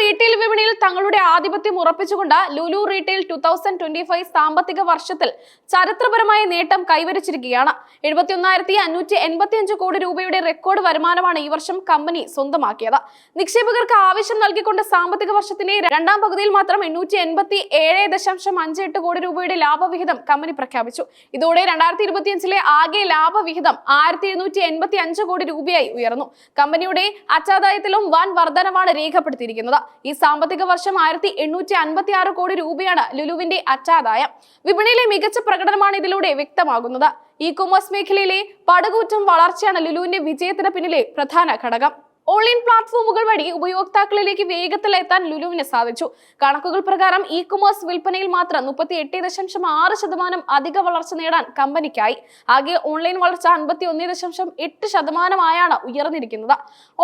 Retail വിപണിയിൽ തങ്ങളുടെ ആധിപത്യം ഉറപ്പിച്ചുകൊണ്ട് Lulu retail two thousand twenty five സാമ്പത്തിക വർഷത്തിൽ ചരിത്രപരമായ നേട്ടം കൈവരിച്ചിരിക്കുകയാണ്. എഴുപത്തിയൊന്നായിരത്തി അഞ്ഞൂറ്റി എൺപത്തി അഞ്ച് കോടി രൂപയുടെ റെക്കോർഡ് വരുമാനമാണ് ഈ വർഷം കമ്പനി സ്വന്തമാക്കിയത്. നിക്ഷേപകർക്ക് ആവശ്യം നൽകിക്കൊണ്ട് സാമ്പത്തിക വർഷത്തിന്റെ രണ്ടാം പകുതിയിൽ മാത്രം എണ്ണൂറ്റി എൺപത്തി ഏഴ് ദശാംശം അഞ്ച് എട്ട് കോടി രൂപയുടെ ലാഭവിഹിതം കമ്പനി പ്രഖ്യാപിച്ചു. ഇതോടെ രണ്ടായിരത്തി ഇരുപത്തിയഞ്ചിലെ ആകെ ലാഭവിഹിതം ആയിരത്തി എഴുന്നൂറ്റി എൺപത്തി അഞ്ച് കോടി രൂപയായി ഉയർന്നു. കമ്പനിയുടെ അച്ചാദായത്തിലും വൻ വർധനമാണ് രേഖപ്പെടുത്തിയിരിക്കുന്നത്. ഈ സാമ്പത്തിക വർഷം ആയിരത്തി എണ്ണൂറ്റി അൻപത്തി ആറ് കോടി രൂപയാണ് ലുലുവിന്റെ അച്ചാദായം വിപണിയിലെ മികച്ച പ്രകടനമാണ് ഇതിലൂടെ വ്യക്തമാകുന്നത്. ഇ കൊമേഴ്സ് മേഖലയിലെ പടുകൂറ്റം വളർച്ചയാണ് ലുലുവിന്റെ വിജയത്തിന് പിന്നിലെ പ്രധാന ഘടകം. ഓൺലൈൻ പ്ലാറ്റ്ഫോമുകൾ വഴി ഉപയോക്താക്കളിലേക്ക് വേഗത്തിൽ എത്താൻ ലുലുവിന് സാധിച്ചു. കണക്കുകൾ പ്രകാരം ഇ കൊമേഴ്സ് വിൽപ്പനയിൽ മാത്രം മുപ്പത്തി എട്ട് ദശാംശം ആറ് ശതമാനം അധിക വളർച്ച നേടാൻ കമ്പനിക്കായി. ആകെ ഓൺലൈൻ വളർച്ച അൻപത്തി ഒന്ന് ദശാംശം എട്ട് ശതമാനമായാണ് ഉയർന്നിരിക്കുന്നത്.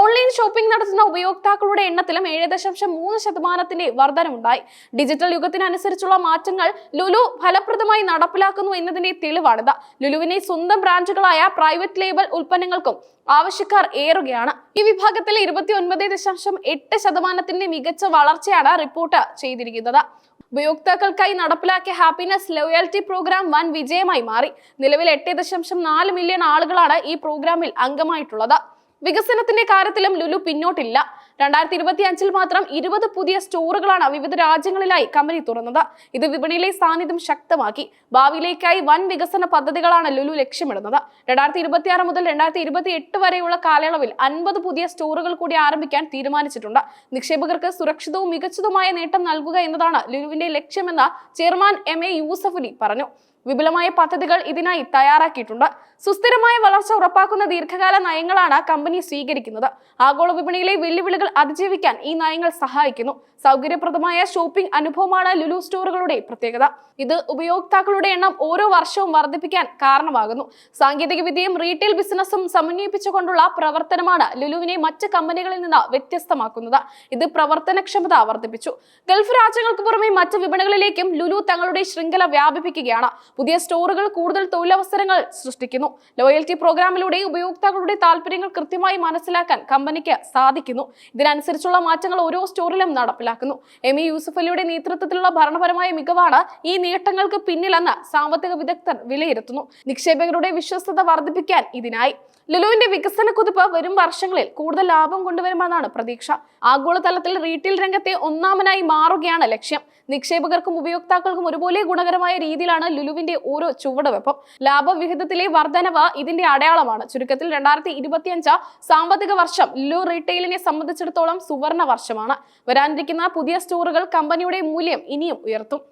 ഓൺലൈൻ ഷോപ്പിംഗ് നടത്തുന്ന ഉപയോക്താക്കളുടെ എണ്ണത്തിലും ഏഴ് ദശാംശം മൂന്ന് ശതമാനത്തിന്റെ വർധനമുണ്ടായി ഡിജിറ്റൽ യുഗത്തിനനുസരിച്ചുള്ള മാറ്റങ്ങൾ ലുലു ഫലപ്രദമായി നടപ്പിലാക്കുന്നു എന്നതിന്റെ തെളിവാണിത്. ലുലുവിനെ സ്വന്തം ബ്രാൻഡുകളായ പ്രൈവറ്റ് ലേബൽ ഉൽപ്പന്നങ്ങൾക്കും ആവശ്യക്കാർ ഏറുകയാണ്. ഈ വിഭാഗത്തിൽ ഇരുപത്തി ഒൻപത് ദശാംശം എട്ട് ശതമാനത്തിന്റെ മികച്ച വളർച്ചയാണ് റിപ്പോർട്ട് ചെയ്തിരിക്കുന്നത്. ഉപയോക്താക്കൾക്കായി നടപ്പിലാക്കിയ ഹാപ്പിനെസ് ലോയൽറ്റി പ്രോഗ്രാം വൻ വിജയമായി മാറി. നിലവിൽ എട്ട് ദശാംശം നാല് മില്യൺ ആളുകളാണ് ഈ പ്രോഗ്രാമിൽ അംഗമായിട്ടുള്ളത്. വികസനത്തിന്റെ കാര്യത്തിലും ലുലു പിന്നോട്ടില്ല. രണ്ടായിരത്തി ഇരുപത്തി അഞ്ചിൽ മാത്രം ഇരുപത് പുതിയ സ്റ്റോറുകളാണ് വിവിധ രാജ്യങ്ങളിലായി കമ്പനി തുറന്നത്. ഇത് വിപണിയിലെ സാന്നിധ്യം ശക്തമാക്കി. ഭാവിയിലേക്കായി വൻ വികസന പദ്ധതികളാണ് ലുലു ലക്ഷ്യമിടുന്നത്. രണ്ടായിരത്തി ഇരുപത്തി ആറ് മുതൽ രണ്ടായിരത്തി ഇരുപത്തി എട്ട് വരെയുള്ള കാലയളവിൽ അൻപത് പുതിയ സ്റ്റോറുകൾ കൂടി ആരംഭിക്കാൻ തീരുമാനിച്ചിട്ടുണ്ട്. നിക്ഷേപകർക്ക് സുരക്ഷിതവും മികച്ചതുമായ നേട്ടം നൽകുക എന്നതാണ് ലുലുവിന്റെ ലക്ഷ്യമെന്ന് ചെയർമാൻ എം എ യൂസഫലി പറഞ്ഞു. വിപുലമായ പദ്ധതികൾ ഇതിനായി തയ്യാറാക്കിയിട്ടുണ്ട്. സുസ്ഥിരമായ വളർച്ച ഉറപ്പാക്കുന്ന ദീർഘകാല നയങ്ങളാണ് കമ്പനി സ്വീകരിക്കുന്നത്. ആഗോള വിപണിയിലെ വെല്ലുവിളികൾ അതിജീവിക്കാൻ ഈ നയങ്ങൾ സഹായിക്കുന്നു. സൗകര്യപ്രദമായ ഷോപ്പിംഗ് അനുഭവമാണ് ലുലു സ്റ്റോറുകളുടെ പ്രത്യേകത. ഇത് ഉപയോക്താക്കളുടെ എണ്ണം ഓരോ വർഷവും വർദ്ധിപ്പിക്കാൻ കാരണമാകുന്നു. സാങ്കേതികവിദ്യയും റീറ്റെയിൽ ബിസിനസ്സും സമന്വയിപ്പിച്ചുകൊണ്ടുള്ള പ്രവർത്തനമാണ് ലുലുവിനെ മറ്റ് കമ്പനികളിൽ നിന്ന് വ്യത്യസ്തമാക്കുന്നത്. ഇത് പ്രവർത്തനക്ഷമത വർദ്ധിപ്പിച്ചു. ഗൾഫ് രാജ്യങ്ങൾക്ക് പുറമെ മറ്റ് വിപണികളിലേക്കും ലുലു തങ്ങളുടെ ശൃംഖല വ്യാപിപ്പിക്കുകയാണ്. പുതിയ സ്റ്റോറുകൾ കൂടുതൽ തൊഴിലവസരങ്ങൾ സൃഷ്ടിക്കുന്നു. ലോയൽറ്റി പ്രോഗ്രാമിലൂടെ ഉപയോക്താക്കളുടെ താല്പര്യങ്ങൾ കൃത്യമായി മനസ്സിലാക്കാൻ കമ്പനിക്ക് സാധിക്കുന്നു. ഇതിനനുസരിച്ചുള്ള മാറ്റങ്ങൾ ഓരോ സ്റ്റോറിലും നടപ്പിലാക്കുന്നു. എം ഇ യൂസഫ് അലിയുടെ നേതൃത്വത്തിലുള്ള ഭരണപരമായ മികവാണ് ഈ നേട്ടങ്ങൾക്ക് പിന്നിലെന്ന് സാമ്പത്തിക വിദഗ്ധർ വിലയിരുത്തുന്നു. നിക്ഷേപകരുടെ വിശ്വസ്തത വർദ്ധിപ്പിക്കാൻ ഇതിനായി. ലുലുവിന്റെ വികസന കുതിപ്പ് വരും വർഷങ്ങളിൽ കൂടുതൽ ലാഭം കൊണ്ടുവരുമെന്നാണ് പ്രതീക്ഷ. ആഗോളതലത്തിൽ റീറ്റെയിൽ രംഗത്തെ ഒന്നാമനായി മാറുകയാണ് ലക്ഷ്യം. നിക്ഷേപകർക്കും ഉപയോക്താക്കൾക്കും ഒരുപോലെ ഗുണകരമായ രീതിയിലാണ് ലുലുവിന്റെ ഓരോ ചുവടുവെപ്പും ലാഭവിഹിതത്തിലെ വർധനവ് ഇതിന്റെ അടയാളമാണ്. ചുരുക്കത്തിൽ രണ്ടായിരത്തി ഇരുപത്തിയഞ്ച് സാമ്പത്തിക വർഷം ലുലു റീറ്റെയിലിനെ സംബന്ധിച്ചിടത്തോളം സുവർണ വർഷമാണ്. വരാനിരിക്കുന്ന പുതിയ സ്റ്റോറുകൾ കമ്പനിയുടെ മൂല്യം ഇനിയും ഉയർത്തും.